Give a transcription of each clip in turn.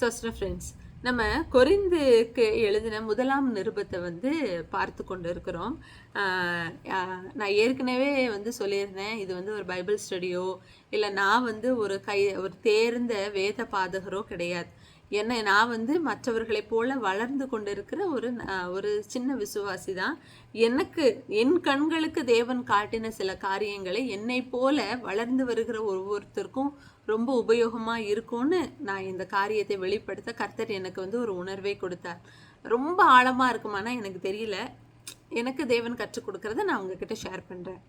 சஸ்டர் friends நம்ம கொரிந்துக்கு எழுதின முதலாம் நிருபத்தை வந்து பார்த்து கொண்டு இருக்கிறோம் நான் ஏற்கனவே வந்து சொல்லியிருந்தேன் இது வந்து ஒரு பைபிள் ஸ்டடியோ இல்லை நான் வந்து ஒரு கை ஒரு தேர்ந்த வேத பாதகரோ கிடையாது. என்ன நான் வந்து மற்றவர்களைப் போல வளர்ந்து கொண்டிருக்கிற ஒரு ஒரு சின்ன விசுவாசி தான் எனக்கு என் கண்களுக்கு தேவன் காட்டின சில காரியங்களை என்னை போல வளர்ந்து வருகிற ஒவ்வொருத்தருக்கும் ரொம்ப உபயோகமாக இருக்கும்னு நான் இந்த காரியத்தை வெளிப்படுத்த கர்த்தர் எனக்கு வந்து ஒரு உணர்வை கொடுத்தார். ரொம்ப ஆழமாக இருக்குமானா எனக்கு தெரியல. எனக்கு தேவன் கற்றுக் கொடுக்கறத நான் உங்ககிட்ட ஷேர் பண்றேன்.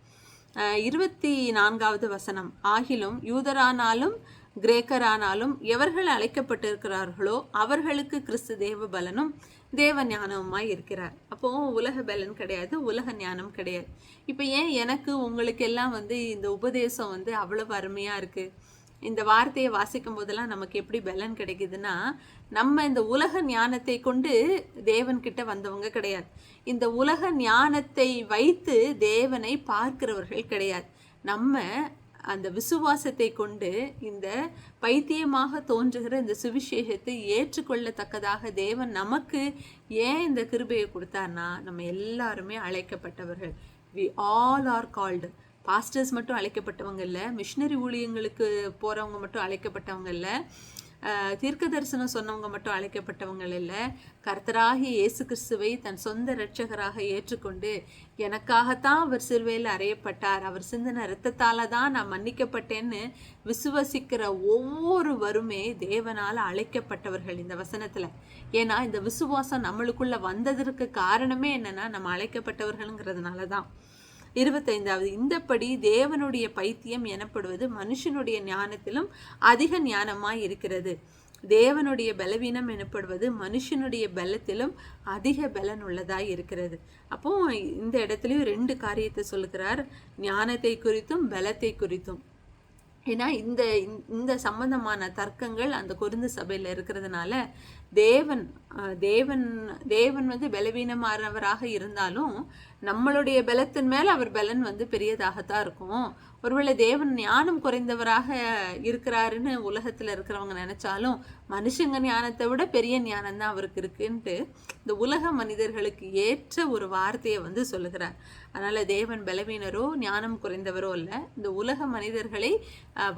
அஹ் இருபத்தி நான்காவது வசனம். ஆகிலும் யூதரானாலும் கிரேக்கரானாலும் எவர்கள் அழைக்கப்பட்டிருக்கிறார்களோ அவர்களுக்கு கிறிஸ்து தேவ பலனும் தேவ ஞானமுமாய் இருக்கிறார். அப்போ உலக பலன் கிடையாது உலக ஞானம் கிடையாது. இப்போ ஏன் எனக்கு உங்களுக்கு எல்லாம் வந்து இந்த உபதேசம் வந்து அவ்வளவு அருமையா இருக்கு? இந்த வார்த்தையை வாசிக்கும் போதெல்லாம் நமக்கு எப்படி பலன் கிடைக்குதுன்னா நம்ம இந்த உலக ஞானத்தை கொண்டு தேவன்கிட்ட வந்தவங்க கிடையாது. இந்த உலக ஞானத்தை வைத்து தேவனை பார்க்கிறவர்கள் கிடையாது. நம்ம அந்த விசுவாசத்தை கொண்டு இந்த பைத்தியமாக தோன்றுகிற இந்த சுவிசேஷத்தை ஏற்றுக்கொள்ளத்தக்கதாக தேவன் நமக்கு ஏன் இந்த கிருபையை கொடுத்தார்னா நம்ம எல்லாருமே அழைக்கப்பட்டவர்கள். We all are called pastors மட்டும் அழைக்கப்பட்டவங்க இல்லை மிஷினரி ஊழியங்களுக்கு போகிறவங்க மட்டும் அழைக்கப்பட்டவங்க இல்லை. தீர்க்க தரிசனம் சொன்னவங்க மட்டும் அழைக்கப்பட்டவங்கள் இல்லை. கர்த்தராகி இயேசு கிறிஸ்துவை தன் சொந்த இரட்சகராக ஏற்றுக்கொண்டு எனக்காகத்தான் அவர் சிறுவையில் அறையப்பட்டார். அவர் சிந்தின இரத்தத்தால் தான் நான் மன்னிக்கப்பட்டேன்னு விசுவசிக்கிற ஒவ்வொருவருமே தேவனால் அழைக்கப்பட்டவர்கள் இந்த வசனத்தில். ஏன்னா இந்த விசுவாசம் நம்மளுக்குள்ள வந்ததற்கு காரணமே என்னன்னா நம்ம அழைக்கப்பட்டவர்கள்ங்கிறதுனால தான் இருபத்தைந்தாவது. இந்தப்படி தேவனுடைய பைத்தியம் எனப்படுவது மனுஷனுடைய ஞானத்திலும் அதிக ஞானமாய் இருக்கிறது. தேவனுடைய பலவீனம் எனப்படுவது மனுஷனுடைய பலத்திலும் அதிக பலன் உள்ளதாக இருக்கிறது. அப்போ இந்த இடத்துலையும் ரெண்டு காரியத்தை சொல்லுகிறார். ஞானத்தை குறித்தும் பலத்தை குறித்தும். ஏன்னா இந்த இந்த- இந்த சம்பந்தமான தர்க்கங்கள் அந்த குருந்து சபையில் இருக்கிறதுனால தேவன் தேவன் தேவன் வந்து பலவீனமானவராக இருந்தாலும் நம்மளுடைய பலத்தின் மேல் அவர் பலன் வந்து பெரியதாகத்தான் இருக்கும். ஒருவேளை தேவன் ஞானம் குறைந்தவராக இருக்கிறாருன்னு உலகத்தில் இருக்கிறவங்க நினைச்சாலும் மனுஷங்க ஞானத்தை விட பெரிய ஞானம் தான் அவருக்கு இருக்குன்ட்டு இந்த உலக மனிதர்களுக்கு ஏற்ற ஒரு வார்த்தையை வந்து சொல்லுகிறார். அதனால தேவன் பலவீனரோ ஞானம் குறைந்தவரோ இல்லை இந்த உலக மனிதர்களை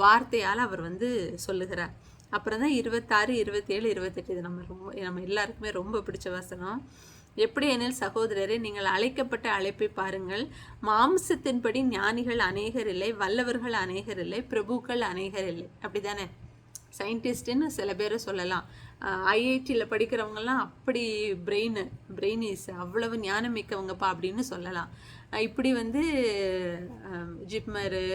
வார்த்தையால் அவர் வந்து சொல்லுகிறார். அப்புறம் தான் இருபத்தாறு இருபத்தேழு இருபத்தெட்டு இது நம்ம ரொம்ப நம்ம எல்லாருக்குமே ரொம்ப பிடிச்ச வசனம். எப்படி எனில் சகோதரரே நீங்கள் அழைக்கப்பட்ட அழைப்பை பாருங்கள். மாம்சத்தின்படி ஞானிகள் அநேகர் இல்லை வல்லவர்கள் அநேகர் இல்லை பிரபுக்கள் அநேகர் இல்லை. அப்படிதானே? சயின்டிஸ்ட்டுன்னு சில பேரை சொல்லலாம். ஐஐடியில் படிக்கிறவங்கலாம் அப்படி பிரெயின் பிரெயினிஸ் அவ்வளவு ஞானம் மிக்கவங்கப்பா அப்படின்னு சொல்லலாம். இப்படி வந்து ஜிப்மரு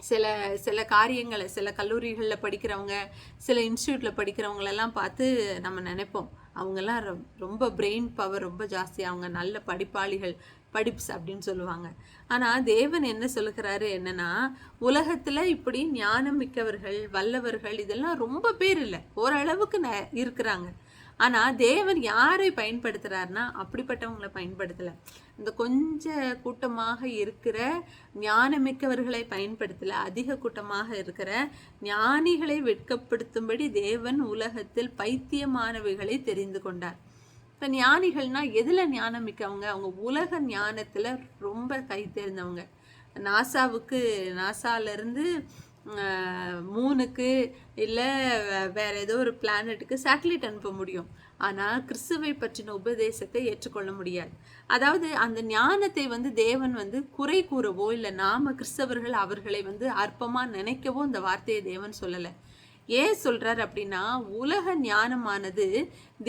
சில சில காரியங்களை சில கல்லூரிகளில் படிக்கிறவங்க சில இன்ஸ்டியூட்டில் படிக்கிறவங்களெல்லாம் பார்த்து நம்ம நினைப்போம். அவங்கெல்லாம் ரொம்ப பிரெயின் பவர் ரொம்ப ஜாஸ்தி. அவங்க நல்ல படிப்பாளிகள் படிப்ஸ் அப்படின்னு சொல்லுவாங்க. ஆனால் தேவன் என்ன சொல்லுகிறாரு என்னன்னா உலகத்தில் இப்படி ஞானம் மிக்கவர்கள் வல்லவர்கள் இதெல்லாம் ரொம்ப பேர் இல்லை. ஓரளவுக்கு ந இருக்கிறாங்க. ஆனால் தேவர் யாரை பயன்படுத்துகிறாருன்னா அப்படிப்பட்டவங்களை பயன்படுத்தலை. இந்த கொஞ்ச கூட்டமாக இருக்கிற ஞானமிக்கவர்களை பயன்படுத்தல. அதிக கூட்டமாக இருக்கிற ஞானிகளை வெட்கப்படுத்தும்படி தேவன் உலகத்தில் பைத்தியமானவைகளை தெரிந்து கொண்டார். இப்போ ஞானிகள்னா எதில் ஞானம் மிக்கவங்க அவங்க உலக ஞானத்தில் ரொம்ப கை தேர்ந்தவங்க நாசாவுக்கு நாசாலேருந்து மூணுக்கு இல்லை வேற ஏதோ ஒரு பிளானட்டுக்கு சேட்டலைட் அனுப்ப முடியும். ஆனால் கிறிஸ்துவை பற்றின உபதேசத்தை ஏற்றுக்கொள்ள முடியாது. அதாவது அந்த ஞானத்தை வந்து தேவன் வந்து குறை கூறவோ இல்லை நாம கிறிஸ்தவர்கள் அவர்களை வந்து அற்பமாக நினைக்கவோ இந்த வார்த்தையை தேவன் சொல்லலை. ஏன் சொல்கிறார் அப்படின்னா உலக ஞானமானது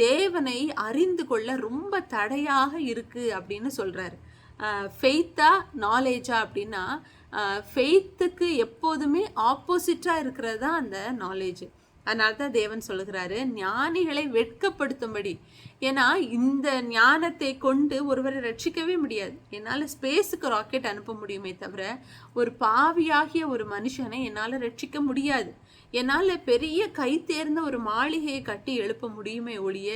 தேவனை அறிந்து கொள்ள ரொம்ப தடையாக இருக்குது அப்படின்னு சொல்கிறார் ஃபெய்த்தா நாலேஜா அப்படின்னா ஃபெய்த்துக்கு எப்போதுமே ஆப்போசிட்டாக இருக்கிறது தான் அந்த நாலேஜ் அதனால தான் தேவன் சொல்லுகிறாரு ஞானிகளை வெட்கப்படுத்தும்படி. ஏன்னா இந்த ஞானத்தை கொண்டு ஒருவரை ரட்சிக்கவே முடியாது. என்னால் ஸ்பேஸுக்கு ராக்கெட் அனுப்ப முடியுமே தவிர ஒரு பாவியாகிய ஒரு மனுஷனை என்னால் ரட்சிக்க முடியாது. என்னால் பெரிய கை தேர்ந்த ஒரு மாளிகையை கட்டி எழுப்ப முடியுமே ஒழிய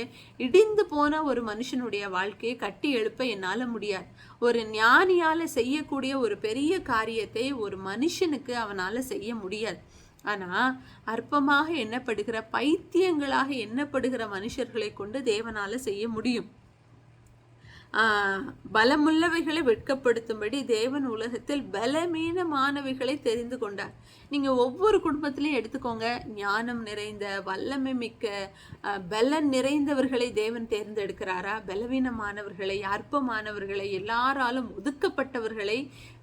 இடிந்து போன ஒரு மனுஷனுடைய வாழ்க்கையை கட்டி எழுப்ப என்னால் முடியாது. ஒரு ஞானியால் செய்யக்கூடிய ஒரு பெரிய காரியத்தை ஒரு மனுஷனுக்கு அவனால் செய்ய முடியாது. ஆனால் அற்பமாக எண்ணப்படுகிற பைத்தியங்களாக எண்ணப்படுகிற மனுஷர்களை கொண்டு தேவனால் செய்ய முடியும். பலமுள்ளவைகளை வெட்கப்படுத்தும்படி தேவன் உலகத்தில் பலமீனமானவைகளை தெரிந்து கொண்டார். நீங்க ஒவ்வொரு குடும்பத்திலையும் எடுத்துக்கோங்க. ஞானம் நிறைந்த வல்லமை மிக்க பலன் நிறைந்தவர்களை தேவன் தேர்ந்தெடுக்கிறாரா? பலவீனமானவர்களை அற்பமானவர்களை எல்லாராலும் ஒதுக்கப்பட்டவர்களை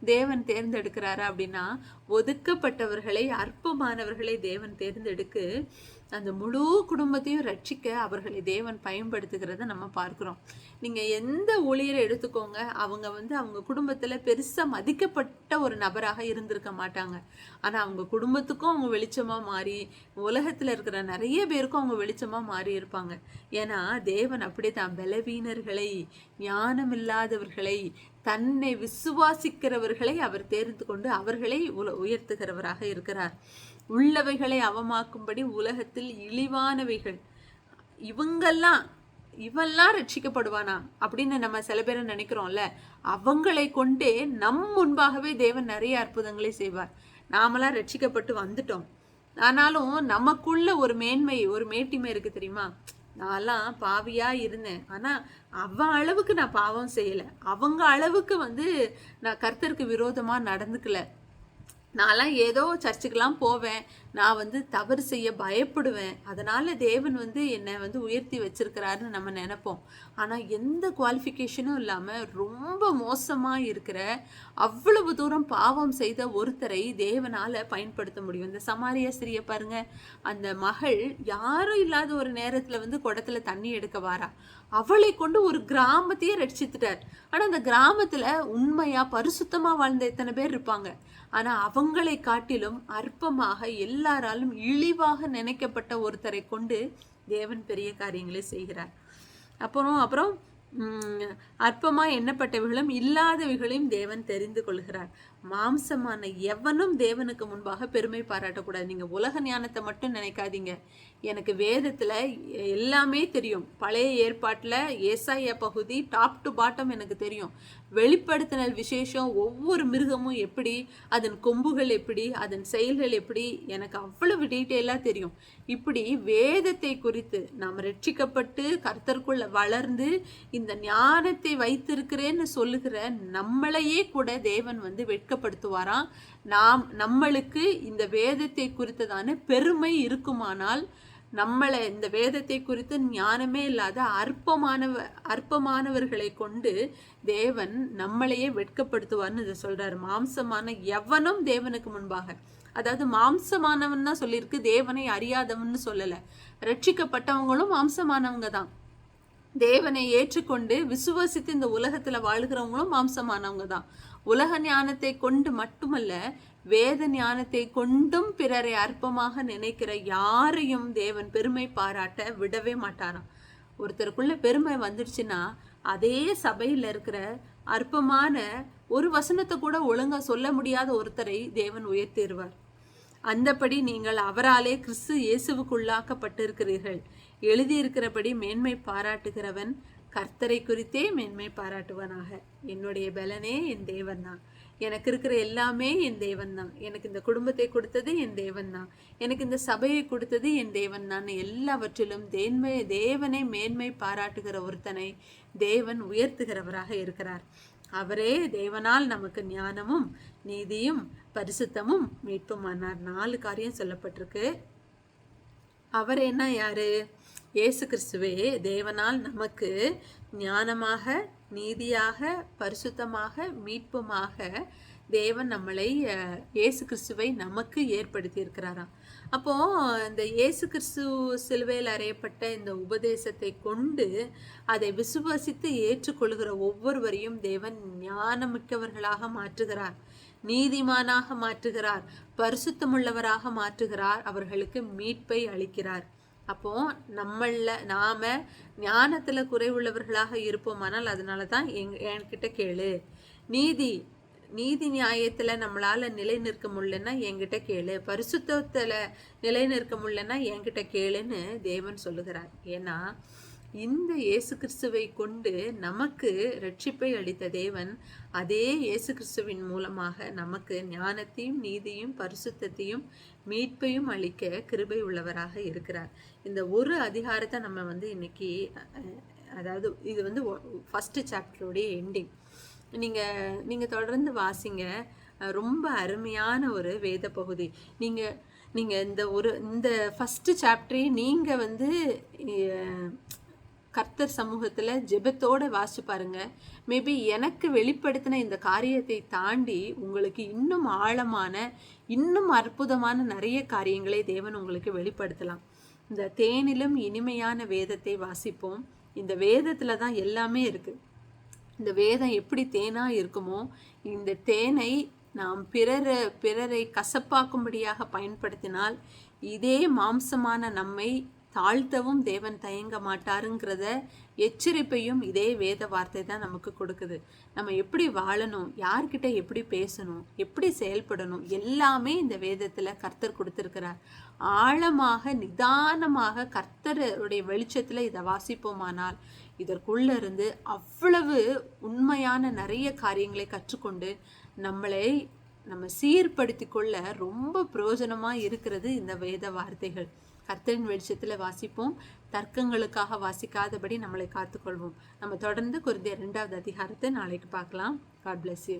தேவன் தேர்ந்தெடுக்கிறாரா அப்படின்னா ஒதுக்கப்பட்டவர்களை அற்பமானவர்களை தேவன் தேர்ந்தெடுக்கு அந்த முழு குடும்பத்தையும் ரட்சிக்க அவர்களை தேவன் பயன்படுத்துகிறத நம்ம பார்க்குறோம். நீங்கள் எந்த ஊழியரை எடுத்துக்கோங்க அவங்க வந்து அவங்க குடும்பத்தில் பெருசாக மதிக்கப்பட்ட ஒரு நபராக இருந்திருக்க மாட்டாங்க. ஆனால் அவங்க குடும்பத்துக்கும் அவங்க வெளிச்சமாக மாறி உலகத்தில் இருக்கிற நிறைய பேருக்கும் அவங்க வெளிச்சமாக மாறி இருப்பாங்க. ஏன்னா தேவன் அப்படித்தான் பலவீனர்களை ஞானம் இல்லாதவர்களை தன்னை விசுவாசிக்கிறவர்களை அவர் தேர்ந்து கொண்டு அவர்களை உல- உயர்த்துகிறவராக இருக்கிறார். உள்ளவைகளை அவமாக்கும்படி உலகத்தில் இழிவானவைகள். இவங்கெல்லாம் இவெல்லாம் ரட்சிக்கப்படுவானா அப்படின்னு நம்ம சில பேரை நினைக்கிறோம்ல. அவங்களை கொண்டே நம் முன்பாகவே தேவன் நிறைய அற்புதங்களை செய்வார். நாமெல்லாம் ரட்சிக்கப்பட்டு வந்துட்டோம். ஆனாலும் நமக்குள்ள ஒரு மேன்மை ஒரு மேட்டிமை இருக்கு தெரியுமா? நான்லாம் பாவியா இருந்தேன். ஆனா அவன் அளவுக்கு நான் பாவம் செய்யல. அவங்க அளவுக்கு வந்து நான் கர்த்தருக்கு விரோதமா நடந்துக்கல. நான்லாம் ஏதோ சர்ச்சுக்கெலாம் போவேன். நான் வந்து தவறு செய்ய பயப்படுவேன். அதனால் தேவன் வந்து என்னை வந்து உயர்த்தி வச்சிருக்கிறாருன்னு நம்ம நினைப்போம். ஆனால் எந்த குவாலிஃபிகேஷனும் இல்லாமல் ரொம்ப மோசமாக இருக்கிற அவ்வளவு தூரம் பாவம் செய்த ஒருத்தரை தேவனால் பயன்படுத்த முடியும். இந்த சமாரிய சிறிய பாருங்க. அந்த மகள் யாரும் இல்லாத ஒரு நேரத்தில் வந்து குடத்துல தண்ணி எடுக்க வாரா. அவளை கொண்டு ஒரு கிராமத்தையே ரட்சித்துட்டார். ஆனால் அந்த கிராமத்தில் உண்மையாக பரிசுத்தமாக வாழ்ந்த எத்தனை பேர் இருப்பாங்க. ஆனால் அவங்களை காட்டிலும் அற்பமாக எல்லாராலும் இழிவாக நினைக்கப்பட்ட ஒருத்தரை கொண்டு தேவன் பெரிய காரியங்களை செய்கிறார். அப்புறம் அப்புறம் அற்பமாக எண்ணப்பட்டவைகளும் இல்லாதவைகளையும் தேவன் தெரிந்து கொள்கிறார். மாம்சமான எவனும் தேவனுக்கு முன்பாக பெருமை பாராட்டக்கூடாது. நீங்கள் உலக ஞானத்தை மட்டும் நினைக்காதீங்க. எனக்கு வேதத்தில் எல்லாமே தெரியும். பழைய ஏற்பாட்டில் ஏசாய பகுதி டாப் டு பாட்டம் எனக்கு தெரியும். வெளிப்படுத்தினல் விசேஷம் ஒவ்வொரு மிருகமும் எப்படி அதன் கொம்புகள் எப்படி அதன் செயல்கள் எப்படி எனக்கு அவ்வளவு டீட்டெயிலாக தெரியும். இப்படி வேதத்தை குறித்து நாம் ரட்சிக்கப்பட்டு கர்த்தர்க்குள்ள வளர்ந்து இந்த ஞானத்தை வைத்திருக்கிறேன்னு சொல்லுகிற நம்மளையே கூட தேவன் வந்து வெட்கப்படுத்துவாராம். நாம் நம்மளுக்கு இந்த வேதத்தை குறித்ததான பெருமை இருக்குமானால் நம்மளை இந்த வேதத்தை குறித்து ஞானமே இல்லாத அற்பமானவ அற்பமானவர்களை கொண்டு தேவன் நம்மளையே வெட்கப்படுத்துவார்னு இதை சொல்றாரு. மாம்சமான எவனும் தேவனுக்கு முன்பாக அதாவது மாம்சமானவன் தான் சொல்லியிருக்கு தேவனை அறியாதவன்னு சொல்லலை. ரட்சிக்கப்பட்டவங்களும் மாம்சமானவங்க தான். தேவனை ஏற்றுக்கொண்டு விசுவசித்து இந்த உலகத்தில் வாழ்கிறவங்களும் மாம்சமானவங்க தான். உலக ஞானத்தை கொண்டு மட்டுமல்ல வேத ஞானத்தை கொண்டும் பிறரை அற்பமாக நினைக்கிற யாரையும் தேவன் பெருமை பாராட்ட விடவே மாட்டாராம். ஒருத்தருக்குள்ள பெருமை வந்துடுச்சுன்னா அதே சபையில இருக்கிற அற்பமான ஒரு வசனத்தை கூட ஒழுங்கா சொல்ல முடியாத ஒருத்தரை தேவன் உயர்த்திடுவார். அந்தபடி நீங்கள் அவராலே கிறிஸ்து இயேசுவுக்குள்ளாக்கப்பட்டிருக்கிறீர்கள். எழுதியிருக்கிறபடி மேன்மை பாராட்டுகிறவன் கர்த்தரை குறித்தே மேன்மை பாராட்டுவனாக. என்னுடைய பலனே என் தேவன் தான் எனக்கு இருக்கிற எல்லாமே என் தேவன் தான் எனக்கு இந்த குடும்பத்தை கொடுத்தது என் தேவன் தான் எனக்கு இந்த சபையை கொடுத்தது என் தேவன் தான் எல்லாவற்றிலும் தேன்மை தேவனை மேன்மை பாராட்டுகிற ஒருத்தனை தேவன் உயர்த்துகிறவராக இருக்கிறார். அவரே தேவனால் நமக்கு ஞானமும் நீதியும் பரிசுத்தமும் மீட்புமானார். நாலு காரியம் சொல்லப்பட்டிருக்கு. அவர் என்ன யாரு? இயேசு கிறிஸ்துவே தேவனால் நமக்கு ஞானமாக நீதியாக பரிசுத்தமாக மீட்புமாக தேவன் நம்மளை இயேசு கிறிஸ்துவை நமக்கு ஏற்படுத்தி இருக்கிறாராம் அப்போ இந்த இயேசு கிறிஸ்து சிலுவையில் அறையப்பட்ட இந்த உபதேசத்தை கொண்டு அதை விசுவாசித்து ஏற்றுக்கொள்கிற ஒவ்வொருவரையும் தேவன் ஞானமிக்கவர்களாக மாற்றுகிறார். நீதிமானாக மாற்றுகிறார். பரிசுத்தமுள்ளவராக மாற்றுகிறார். அவர்களுக்கு மீட்பை அளிக்கிறார். அப்போ நம்மளில் நாம் ஞானத்தில் குறைவுள்ளவர்களாக இருப்போமானால் அதனால தான் எங் என்கிட்ட கேளு. நீதி நீதி நியாயத்தில் நம்மளால் நிலை நிற்க முடியலன்னா என்கிட்ட கேளு. பரிசுத்தத்தில் நிலை நிற்க முடியலன்னா என்கிட்ட கேளுன்னு தேவன் சொல்லுகிறார். ஏன்னா இந்த இயேசு கிறிஸ்துவை கொண்டு நமக்கு ரட்சிப்பை அளித்த தேவன் அதே இயேசு கிறிஸ்துவின் மூலமாக நமக்கு ஞானத்தையும் நீதியும் பரிசுத்தத்தையும் மீட்பையும் அளிக்க கிருபை உள்ளவராக இருக்கிறார். இந்த ஒரு அதிகாரத்தை நம்ம வந்து இன்னைக்கு அதாவது இது வந்து ஃபஸ்ட்டு சாப்டருடைய எண்டிங் நீங்கள் நீங்கள் தொடர்ந்து வாசிங்க. ரொம்ப அருமையான ஒரு வேத பகுதி. நீங்கள் நீங்கள் இந்த ஒரு இந்த ஃபஸ்ட்டு சாப்டரே நீங்கள் வந்து கர்த்தர் சமூகத்தில் ஜெபத்தோட வாசிச்சு பாருங்க. மேபி எனக்கு வெளிப்படுத்தின இந்த காரியத்தை தாண்டி உங்களுக்கு இன்னும் ஆழமான இன்னும் அற்புதமான நிறைய காரியங்களை தேவன் உங்களுக்கு வெளிப்படுத்தலாம். இந்த தேனிலும் இனிமையான வேதத்தை வாசிப்போம். இந்த வேதத்தில் தான் எல்லாமே இருக்குது இந்த வேதம் எப்படி தேனாக இருக்குமோ இந்த தேனை நாம் பிறரை பிறரை கசப்பாக்கும்படியாக பயன்படுத்தினால் இதே மாம்சமான நம்மை தாழ்த்தவும் தேவன் தயங்க மாட்டாருங்கிறத எச்சரிப்பையும் இதே வேத வார்த்தை தான் நமக்கு கொடுக்குது. நம்ம எப்படி வாழணும் யார்கிட்ட எப்படி பேசணும் எப்படி செயல்படணும் எல்லாமே இந்த வேதத்தில் கர்த்தர் கொடுத்துருக்கிறார். ஆழமாக நிதானமாக கர்த்தருடைய வெளிச்சத்தில் இதை வாசிப்போமானால் இதற்குள்ள இருந்து அவ்வளவு உண்மையான நிறைய காரியங்களை கற்றுக்கொண்டு நம்மளை நம்ம சீர்படுத்தி கொள்ள ரொம்ப பிரயோஜனமாக இருக்கிறது இந்த வேத வார்த்தைகள். கர்த்தரின் வெளிச்சத்தில் வாசிப்போம். தர்க்கங்களுக்காக வாசிக்காதபடி நம்மளை காத்துக்கொள்வோம். நம்ம தொடர்ந்து குருந்திய ரெண்டாவது அதிகாரத்தை நாளைக்கு பார்க்கலாம். God bless you